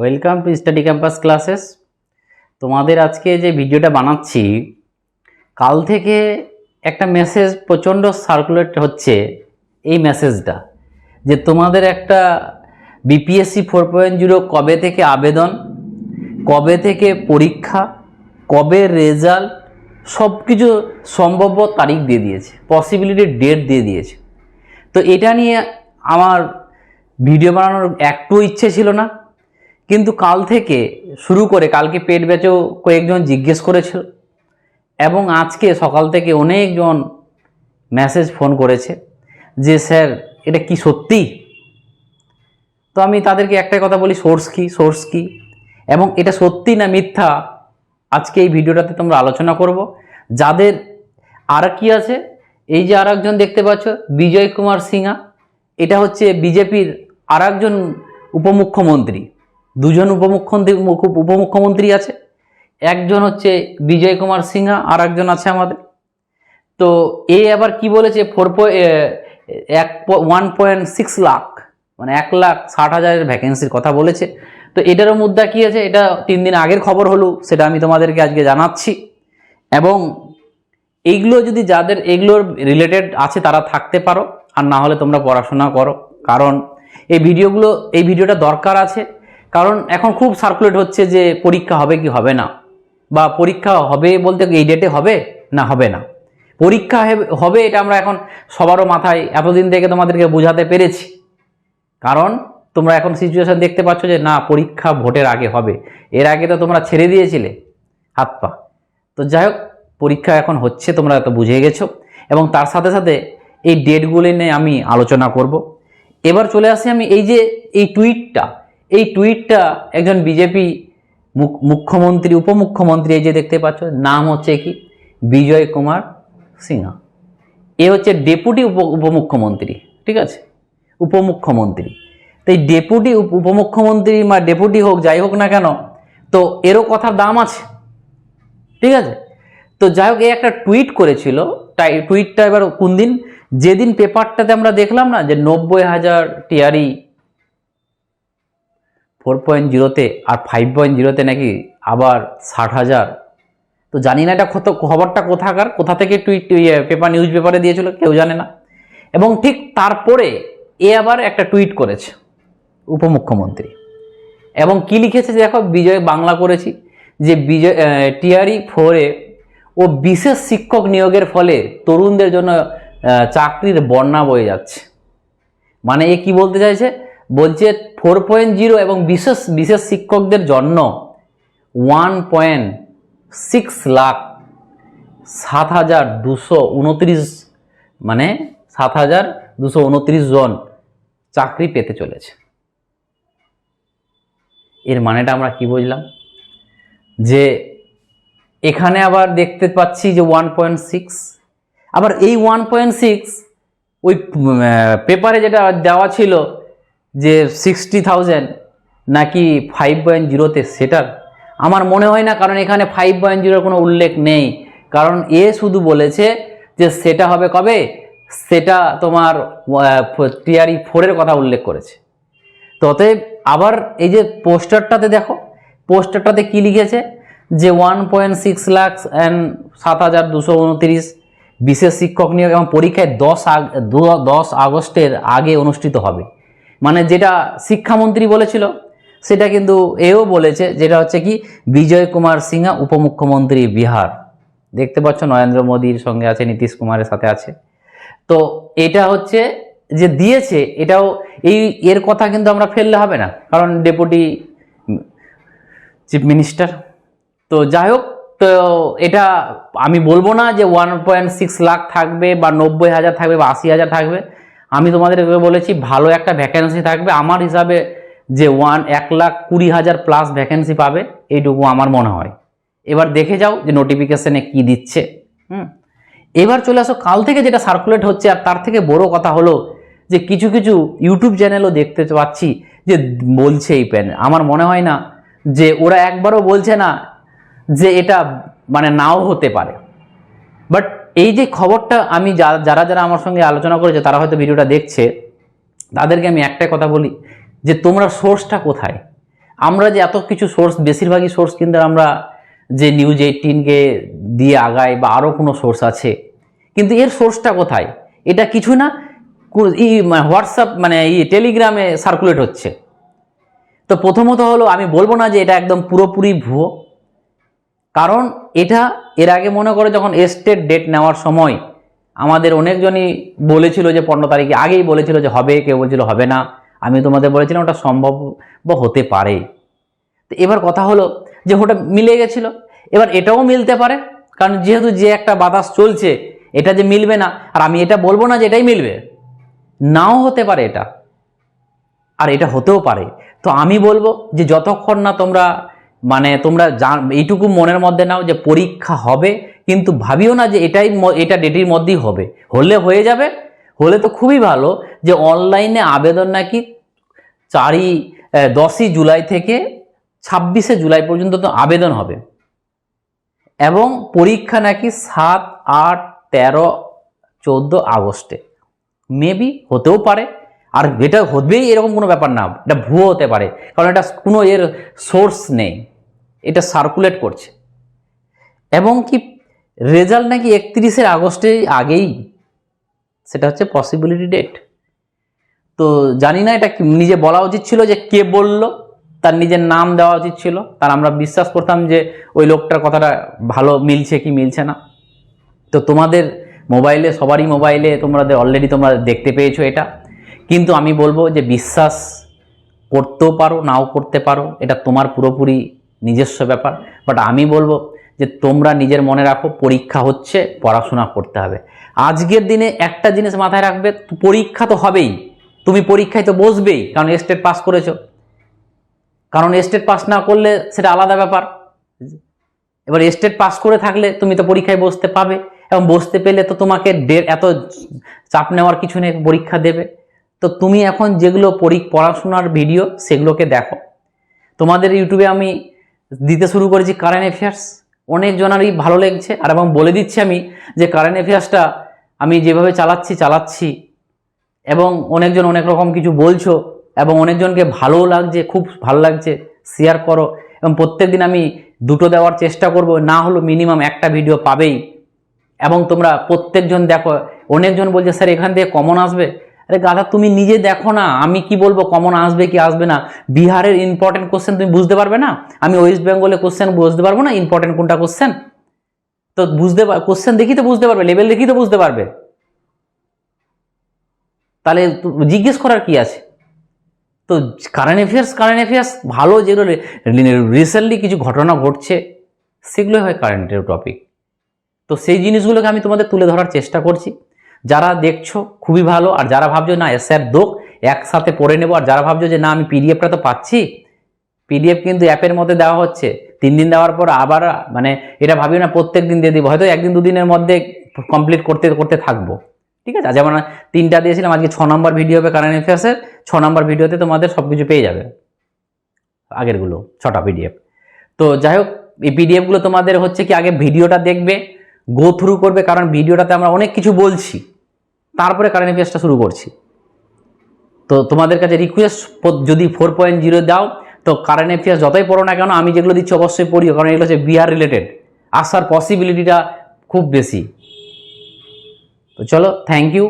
Welcome to study campus classes তোমাদের আজকে যে ভিডিওটা বানাচ্ছি, কাল থেকে একটা মেসেজ প্রচণ্ড সার্কুলেট হচ্ছে এই মেসেজটা যে তোমাদের একটা বিপিএসসি ফোর পয়েন্ট জিরো কবে থেকে আবেদন, কবে থেকে পরীক্ষা, কবে রেজাল্ট সব কিছু সম্ভাব্য তারিখ দিয়ে দিয়েছে পসিবিলিটি ডেট দিয়ে দিয়েছে। তো এটা নিয়ে আমার ভিডিও বানানোর একটু ইচ্ছে ছিল না। কিন্তু কাল থেকে শুরু করে কালকে পেট ব্যাচেও কয়েকজন জিজ্ঞেস করেছিল এবং আজকে সকাল থেকে অনেকজন মেসেজ ফোন করেছে যে, স্যার, এটা কি সত্যি? তো আমি তাদেরকে একটাই কথা বলি, সোর্স কি সোর্স কি? এবং এটা সত্যি না মিথ্যা? আজকে এই ভিডিওটাতে তোমরা আলোচনা করব। যাদের আর কি আছে, এই যে আর একজন দেখতে পাচ্ছ, বিজয় কুমার সিংহা, এটা হচ্ছে বিজেপির আর একজন উপমুখ্যমন্ত্রী। দুজন উপমুখ্যমন্ত্রী মুখ- উপমুখ্যমন্ত্রী আছে। একজন হচ্ছে বিজয় কুমার সিংহা আর একজন আছে আমাদের। তো এ আবার কি বলেছে? ফোর এক ওয়ান পয়েন্ট সিক্স লাখ মানে এক লাখ ষাট হাজারের ভ্যাকেন্সির কথা বলেছে। তো এটারও মুদ্রা কী আছে? এটা তিন দিন আগের খবর হলো, সেটা আমি তোমাদেরকে আজকে জানাচ্ছি। এবং এইগুলো যদি যাদের, এগুলোর রিলেটেড আছে, তারা থাকতে পারো। আর না হলে তোমরা পড়াশোনা করো। কারণ এই ভিডিওগুলো, এই ভিডিওটা দরকার আছে। কারণ এখন খুব সার্কুলেট হচ্ছে যে পরীক্ষা হবে কি হবে না। বা পরীক্ষা হবে বলতে এই ডেটে হবে না হবে না। পরীক্ষা হবে এটা আমরা এখন সবারও মাথায় এতদিন থেকে তোমাদেরকে বোঝাতে পেরেছি। কারণ তোমরা এখন সিচুয়েশান দেখতে পাচ্ছ যে না, পরীক্ষা ভোটের আগে হবে। এর আগে তো তোমরা ছেড়ে দিয়েছিলে, হাত পা। তো যাই হোক, পরীক্ষা এখন হচ্ছে, তোমরা তো বুঝে গেছো। এবং তার সাথে সাথে এই ডেটগুলি নিয়ে আমি আলোচনা করব। এবার চলে আসি আমি এই যে, এই টুইটটা এই টুইটটা একজন বিজেপি মুখ্যমন্ত্রী, উপমুখ্যমন্ত্রী এই যে দেখতে পাচ্ছ, নাম হচ্ছে কি? বিজয় কুমার সিনহা। এ হচ্ছে ডেপুটি উপ, উপমুখ্যমন্ত্রী, ঠিক আছে? উপমুখ্যমন্ত্রী। তো এই ডেপুটি উপ- উপমুখ্যমন্ত্রী বা ডেপুটি হোক, যাই হোক না কেন, তো এরও কথার দাম আছে, ঠিক আছে? তো যাই হোক এই একটা টুইট করেছিল, তাই টুইটটা এবার কোন দিন? যেদিন পেপারটাতে আমরা দেখলাম না, যে নব্বই হাজার টিআরই ফোর পয়েন্ট জিরোতে আর ফাইভ পয়েন্ট জিরোতে নাকি আবার ষাট হাজার। তো জানি না এটা কত, খবরটা কোথাকার, কোথা থেকে টুইট পেপার নিউজ পেপারে দিয়েছিল, কেউ জানে না। এবং ঠিক তারপরে এ আবার একটা টুইট করেছে উপমুখ্যমন্ত্রী। এবং কি লিখেছে দেখো, বিজয়, বাংলা করেছি, যে বিজয় টিআরই ফোরে ও বিশেষ শিক্ষক নিয়োগের ফলে তরুণদের জন্য চাকরির বন্যা বয়ে যাচ্ছে। মানে এ কি বলতে চাইছে? বলছে ফোর পয়েন্ট জিরো এবং বিশেষ বিশেষ শিক্ষকদের জন্য ওয়ান পয়েন্ট সিক্স লাখ সাত হাজার দুশো উনত্রিশ মানে সাত হাজার দুশো উনত্রিশ জন চাকরি পেতে চলেছে। এর মানেটা আমরা কি বুঝলাম? যে এখানে আবার দেখতে পাচ্ছি যে ওয়ান পয়েন্ট সিক্স আবার এই ওয়ান পয়েন্ট সিক্স ওই পেপারে যেটা দেওয়া ছিল যে সিক্সটি থাউজেন্ড নাকি ফাইভ পয়েন্ট জিরোতে সেটার আমার মনে হয় না, কারণ এখানে ফাইভ পয়েন্ট জিরোর কোনো উল্লেখ নেই। কারণ এ শুধু বলেছে যে সেটা হবে কবে? সেটা তোমার টিআরই ফোরের কথা উল্লেখ করেছে। তো অতএব আবার এই যে পোস্টারটাতে দেখো, পোস্টারটাতে কি লিখেছে? যে one point six lakh and সাত হাজার দুশো উনত্রিশ বিশেষ শিক্ষক নিয়োগ এবং পরীক্ষায় দশ আগ দশ আগস্টের আগে অনুষ্ঠিত হবে। মানে যেটা শিক্ষামন্ত্রী বলেছিল, সেটা কিন্তু এও বলেছে, যেটা হচ্ছে কি, বিজয় কুমার সিংহা উপমুখ্যমন্ত্রী বিহার। দেখতে পাচ্ছ নরেন্দ্র মোদীর সঙ্গে আছে, নীতিশ কুমারের সাথে আছে। তো এটা হচ্ছে যে দিয়েছে, এটাও এই, এর কথা কিন্তু আমরা ফেললে হবে না, কারণ ডেপুটি চিফ মিনিস্টার। তো যাই হোক, তো এটা আমি বলব না যে ওয়ান পয়েন্ট সিক্স লাখ থাকবে বা নব্বই হাজার থাকবে বা আশি হাজার থাকবে। আমি তোমাদেরকে বলেছি, ভালো একটা ভ্যাকেন্সি থাকবে। আমার হিসাবে যে ওয়ান এক লাখ কুড়ি হাজার প্লাস ভ্যাকেন্সি পাবে, এইটুকু আমার মনে হয়। এবার দেখে যাও যে নোটিফিকেশানে কি দিচ্ছে। হুম? এবার চলে আসো, কাল থেকে যেটা সার্কুলেট হচ্ছে, আর তার থেকে বড় কথা হলো যে কিছু কিছু ইউটিউব চ্যানেলও দেখতে পাচ্ছি যে বলছে এই প্যান আমার মনে হয় না যে ওরা একবারও বলছে না যে এটা মানে নাও হতে পারে। বাট এই যে খবরটা আমি যারা যারা আমার সঙ্গে আলোচনা করেছে, তারা হয়তো ভিডিওটা দেখছে, তাদেরকে আমি একটাই কথা বলি যে তোমরা সোর্সটা কোথায়? আমরা যে এত কিছু সোর্স বেশিরভাগই সোর্স কিন্তু আমরা যে নিউজ এইটিনকে দিয়ে আগাই বা আরও কোনো সোর্স আছে, কিন্তু এর সোর্সটা কোথায়? এটা কিছু না ই হোয়াটসঅ্যাপ মানে ই টেলিগ্রামে সার্কুলেট হচ্ছে। তো প্রথমত হলো, আমি বলব না যে এটা একদম পুরোপুরি ভুয়ো কারণ এটা এর আগে মনে করে যখন এস্টেট ডেট নেওয়ার সময় আমাদের অনেকজনই বলেছিল যে পনেরো তারিখে, আগেই বলেছিল যে হবে, কেউ বলছিল হবে না। আমি তোমাদের বলেছিলাম ওটা সম্ভব হতে পারে। তো এবার কথা হলো যে ওটা মিলে গেছিল। এবার এটাও মিলতে পারে, কারণ যেহেতু যে একটা বাতাস চলছে, এটা যে মিলবে না, আর আমি এটা বলব না যে এটাই মিলবে, নাও হতে পারে এটা। আর এটা হতেও পারে। তো আমি বলব যে যতক্ষণ না তোমরা মানে তোমরা এইটুকু মনের মধ্যে নাও যে পরীক্ষা হবে, কিন্তু ভাবিও না যে এটাই এটা ডেটির মধ্যেই হবে। হলে হয়ে যাবে, হলে তো খুবই ভালো যে অনলাইনে আবেদন নাকি চারই দশই জুলাই থেকে ছাব্বিশে জুলাই পর্যন্ত তো আবেদন হবে। এবং পরীক্ষা নাকি সাত, আট, তেরো, চোদ্দ আগস্টে। মেবি হতেও পারে। আর এটা হবেই এরকম কোনো ব্যাপার না, এটা ভুয়ো হতে পারে, কারণ এটা কোনো এর সোর্স নেই, এটা সার্কুলেট করছে। এবং কি রেজাল্ট নাকি একত্রিশে আগস্টের আগেই, সেটা হচ্ছে পসিবিলিটি ডেট তো জানি না এটা নিজে বলা উচিত ছিল যে কে বলল, তার নিজের নাম দেওয়া উচিত ছিল, তার আমরা বিশ্বাস করতাম যে ওই লোকটার কথাটা ভালো মিলছে কি মিলছে না। তো তোমাদের মোবাইলে সবারই মোবাইলে তোমাদের অলরেডি তোমরা দেখতে পেয়েছ এটা। কিন্তু আমি বলব যে বিশ্বাস করতেও পারো, নাও করতে পারো, এটা তোমার পুরোপুরি নিজস্ব ব্যাপার। বাট আমি বলব যে তোমরা নিজের মনে রাখো, পরীক্ষা হচ্ছে, পড়াশোনা করতে হবে। আজকের দিনে একটা জিনিস মাথায় রাখবে, পরীক্ষা তো হবেই। তুমি পরীক্ষায় তো বসবেই, কারণ স্টেট পাস করেছ। কারণ স্টেট পাস না করলে সেটা আলাদা ব্যাপার। এবার স্টেট পাস করে থাকলে তুমি তো পরীক্ষায় বসতে পাবে, এবং বসতে পেলে তো তোমাকে এত চাপ নেওয়ার কিছু নেই, পরীক্ষা দেবে। তো তুমি এখন যেগুলো পরি- পড়াশোনার ভিডিও সেগুলোকে দেখো। তোমাদের ইউটিউবে আমি দিতে শুরু করেছি কারেন্ট অ্যাফেয়ার্স অনেকজনারই ভালো লেগছে। আর এবং বলে দিচ্ছি আমি যে কারেন্ট অ্যাফেয়ার্সটা আমি যেভাবে চালাচ্ছি চালাচ্ছি। এবং অনেকজন অনেক রকম কিছু বলছো এবং অনেকজনকে ভালোও লাগছে, খুব ভালো লাগছে। শেয়ার করো। এবং প্রত্যেকদিন আমি দুটো দেওয়ার চেষ্টা করব। না হলো মিনিমাম একটা ভিডিও পাবেই। এবং তোমরা প্রত্যেকজন দেখো। অনেকজন বলছে, স্যার, এখান থেকে কমন আসবে? আরে গাধা, তুমি নিজে দেখো না, আমি কি বলব? কমন আসবে কি আসবে না? বিহারের ইম্পর্টেন্ট কোশ্চেন তুমি বুঝতে পারবে না? আমি ওয়েস্ট বেঙ্গলে কোশ্চেন বুঝতে পারব না ইম্পর্টেন্ট কোনটা কোশ্চেন তো বুঝতে কোশ্চেন দেখি তো বুঝতে পারবে লেভেল দেখি তো বুঝতে পারবে। তাহলে জিজ্ঞেস করার কি আছে? তো কারেন্ট অ্যাফেয়ার্স কারেন্ট অ্যাফেয়ার্স ভালো যেগুলো রিসেন্টলি কিছু ঘটনা ঘটছে, সেগুলোই হয় কারেন্টের টপিক তো সেই জিনিসগুলোকে আমি তোমাদের তুলে ধরার চেষ্টা করছি। যারা দেখছ খুবই ভালো, আর যারা ভাবছ না স্যার দোক, একসাথে পড়ে নেব, আর যারা ভাবছ যে না, আমি পিডিএফটা তো পাচ্ছি পিডিএফ কিন্তু অ্যাপের মধ্যে দেওয়া হচ্ছে। তিন দিন দেওয়ার পর আবার মানে এটা ভাবিও না, প্রত্যেক দিন দিয়ে দিব, হয়তো একদিন দুদিনের মধ্যে কমপ্লিট করতে করতে থাকব। ঠিক আছে? যেমন তিনটা দিয়েছিলাম, আজকে ছ নম্বর ভিডিও হবে কারেন্ট অ্যাফেয়ার্সের ছ নম্বর ভিডিওতে তোমাদের সব কিছু পেয়ে যাবে। আগেরগুলো, ছটা পিডিএফ তো যাই হোক, এই পিডিএফগুলো তোমাদের হচ্ছে কি, আগে ভিডিওটা দেখবে গো থ্রু করবে, কারণ ভিডিওটাতে আমরা অনেক কিছু বলছি। তারপরে কারেন্ট অ্যাফেয়ার্সটা শুরু করছি। তো তোমাদের কাছে রিকোয়েস্ট যদি ফোর পয়েন্ট জিরো দাও, তো কারেন্ট অ্যাফেয়ার্স যতই পড়ো না কেন, আমি যেগুলো দিচ্ছি অবশ্যই পড়িও কারণ এগুলো হচ্ছে বিহার রিলেটেড আসার পসিবিলিটিটা খুব বেশি। তো চলো থ্যাংক ইউ